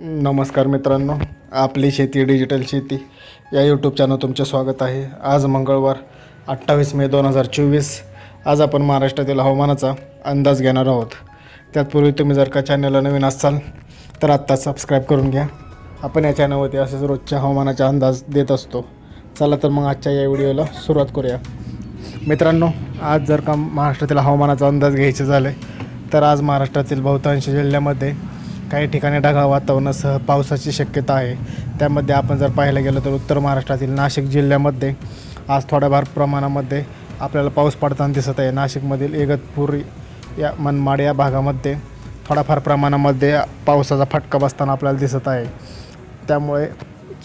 नमस्कार मित्रांनो आपली शेती डिजिटल शेती. या यूट्यूब चॅनल तुमचे स्वागत आहे. आज मंगळवार अठ्ठावीस मे दोन हजार चोवीस. आज आपण महाराष्ट्रातील हवामानाचा अंदाज घेणार आहोत. त्यातपूर्वी तुम्ही जर का चॅनलला नवीन असाल तर आत्ता सबस्क्राईब करून घ्या. आपण या चॅनलवरती असेच रोजच्या हवामानाचा अंदाज देत असतो. चला तर मग आजच्या या व्हिडिओला सुरुवात करूया. मित्रांनो आज जर का महाराष्ट्रातील हवामानाचा अंदाज घ्यायचे झाले तर आज महाराष्ट्रातील बहुतांश जिल्ह्यामध्ये काही ठिकाणी ढगाळ वातावरणासह पावसाची शक्यता आहे. त्यामध्ये आपण जर पाहायला गेलो तर उत्तर महाराष्ट्रातील नाशिक जिल्ह्यामध्ये आज थोड्याफार प्रमाणामध्ये आपल्याला पाऊस पडताना दिसत आहे. नाशिकमधील इगतपूर या मनमाड या भागामध्ये थोडाफार प्रमाणामध्ये पावसाचा फटका बसताना आपल्याला दिसत आहे. त्यामुळे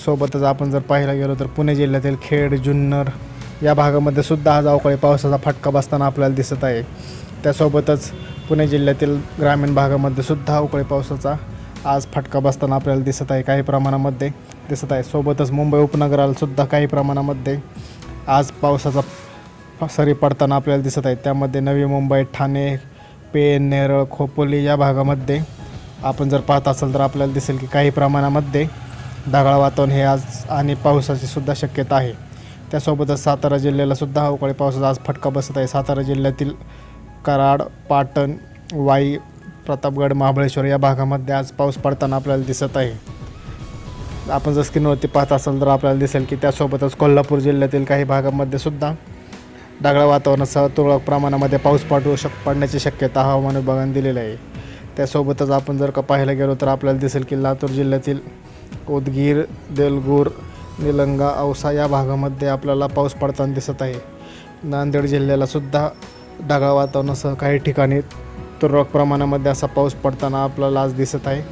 सोबतच आपण जर पाहायला गेलो तर पुणे जिल्ह्यातील खेड जुन्नर या भागामध्ये सुद्धा आज अवकाळी पावसाचा फटका बसताना आपल्याला दिसत आहे. त्यासोबतच पुणे जिल्ह्यातील ग्रामीण भागामध्ये सुद्धा अवकाळी पावसाचा आज फटका बसताना आपल्याला दिसत आहे. काही प्रमाणामध्ये दिसत आहे. सोबतच मुंबई उपनगराला सुद्धा काही प्रमाणामध्ये आज पावसाचा सरी पडताना आपल्याला दिसत आहे. त्यामध्ये नवी मुंबई ठाणे पेन नेरळ खोपोली या भागामध्ये आपण जर पाहत असाल तर आपल्याला दिसेल की काही प्रमाणामध्ये ढगाळ वातावरण हे आज आणि पावसाची सुद्धा शक्यता आहे. त्यासोबतच सातारा जिल्ह्याला सुद्धा अवकाळी पावसाचा आज फटका बसत आहे. सातारा जिल्ह्यातील कराड पाटण वाई प्रतापगड महाबळेश्वर या भागामध्ये आज पाऊस पडताना आपल्याला दिसत आहे. आपण जर स्क्रीनवरती पाहत असाल तर आपल्याला दिसेल की त्यासोबतच कोल्हापूर जिल्ह्यातील काही भागामध्ये सुद्धा ढगाळ वातावरणासह तुरळक प्रमाणामध्ये पाऊस पडू शक पडण्याची शक्यता हवामान विभागाने दिलेली आहे. त्यासोबतच आपण जर का पाहायला गेलो तर आपल्याला दिसेल की लातूर जिल्ह्यातील उदगीर देलगूर निलंगा औसा या भागामध्ये आपल्याला पाऊस पडताना दिसत आहे. नांदेड जिल्ह्याला सुद्धा ढगाळ वातावरणासह काही ठिकाणी तुरळक प्रमाणामध्ये असा पाऊस पडताना आपल्याला आज दिसत आहे.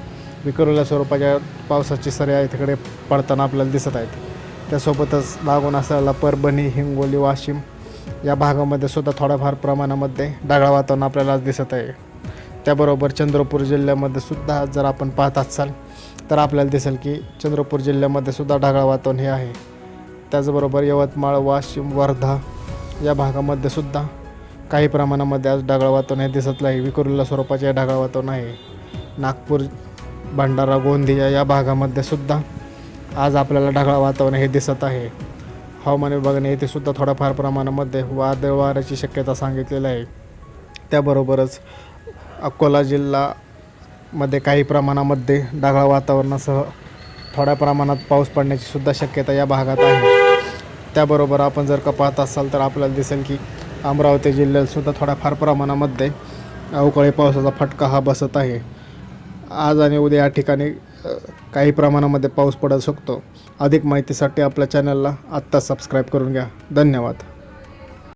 विखुरलेल्या स्वरूपाच्या पावसाची सर्या तिकडे पडताना आपल्याला दिसत आहेत. त्यासोबतच लागून असलेला परभणी हिंगोली वाशिम या भागामध्ये सुद्धा थोड्याफार प्रमाणामध्ये ढगाळ वातावरण आपल्याला आज दिसत आहे. त्याबरोबर चंद्रपूर जिल्ह्यामध्ये सुद्धा जर आपण पाहत असाल तर आपल्याला दिसेल की चंद्रपूर जिल्ह्यामध्ये सुद्धा ढगाळ वातावरण हे आहे. त्याचबरोबर यवतमाळ वाशिम वर्धा या भागामध्ये सुद्धा काही प्रमाणामध्ये आज ढगाळ वातावरण हे दिसत नाही. विखुरलेल्या स्वरूपाचे ढगाळ वातावरण आहे. नागपूर भंडारा गोंदिया या भागामध्ये सुद्धा आज आपल्याला ढगाळ वातावरण हे दिसत आहे. हवामान विभागाने येथे सुद्धा थोड्याफार प्रमाणामध्ये वादळ वाऱ्याची शक्यता सांगितलेली आहे. त्याबरोबरच अकोला जिल्हामध्ये काही प्रमाणामध्ये ढगाळ वातावरणासह थोड्या प्रमाणात पाऊस पडण्याची सुद्धा शक्यता या भागात आहे. त्याबरोबर आपण जर का पाहत असाल तर आपल्याला दिसेल की अमरावती जिल्ह्यातसुद्धा थोड्याफार प्रमाणामध्ये अवकाळी पावसाचा फटका हा बसत आहे. आज आणि उद्या या ठिकाणी काही प्रमाणामध्ये पाऊस पडत शकतो. अधिक माहितीसाठी आपल्या चॅनलला आत्ता सबस्क्राईब करून घ्या. धन्यवाद.